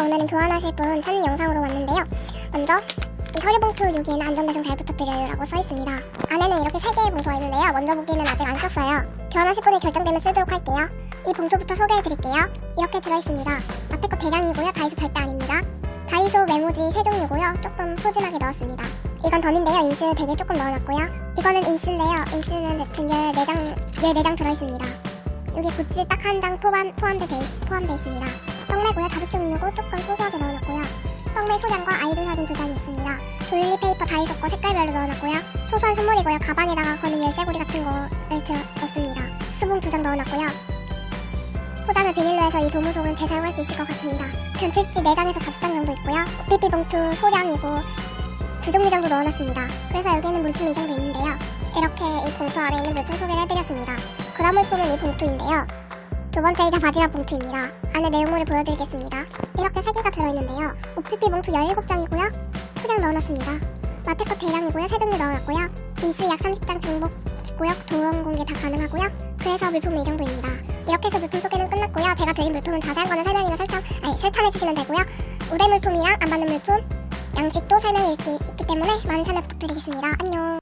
오늘은 교환하실 분 찾는 영상으로 왔는데요. 먼저 이 서류봉투 여기에는 안전배송 잘 부탁드려요 라고 써있습니다. 안에는 이렇게 3개의 봉투가 있는데요. 먼저 보기는 아직 안 썼어요. 교환하실 분이 결정되면 쓰도록 할게요. 이 봉투부터 소개해드릴게요. 이렇게 들어있습니다. 앞에 거 대량이고요. 다이소 절대 아닙니다. 다이소 메모지 세 종류고요. 조금 푸짐하게 넣었습니다. 이건 덤인데요. 인스 되게 조금 넣어놨고요. 이거는 인스인데요. 인스는 대충 14장, 14장 들어있습니다. 여기 굿즈 딱 한 장 포함, 포함돼, 있, 포함돼 있습니다. 떡매고요. 다섯 종류고 조금 소소하게 넣어놨고요. 떡매 소량과 아이돌 사진 두 장이 있습니다. 조일리 페이퍼 다이소 거 색깔별로 넣어놨고요. 소소한 선물이고요. 가방에다가 거는 열쇠고리 같은 거를 들- 넣습니다. 수봉 두 장 넣어놨고요. 포장을 비닐로 해서 이 도무송은 재사용할 수 있을 것 같습니다. 견출지 4장에서 5장 정도 있고요. OPP 봉투 소량이고 두 종류 정도 넣어놨습니다. 그래서 여기는 물품 이 정도 있는데요. 이렇게 이 봉투 아래 있는 물품 소개를 해드렸습니다. 그 다음 물품은 이 봉투인데요. 두 번째 이자 마지막 봉투입니다. 안에 내용물을 보여드리겠습니다. 이렇게 세 개가 들어있는데요. OPP 봉투 17장이고요. 소량 넣어놨습니다. 마테컷 대량이고요. 세 종류 넣어놨고요. 인스 약 30장 중복 있고요. 도형 공개 다 가능하고요. 그래서 물품은 이 정도입니다. 이렇게 해서 물품 소개는 끝났고요. 제가 드린 물품은 자세한 거는 설명이나 설정, 아니 설탕해 주시면 되고요. 우대 물품이랑 안 받는 물품, 양식도 설명이 있기, 있기 때문에 많은 참여 부탁드리겠습니다. 안녕.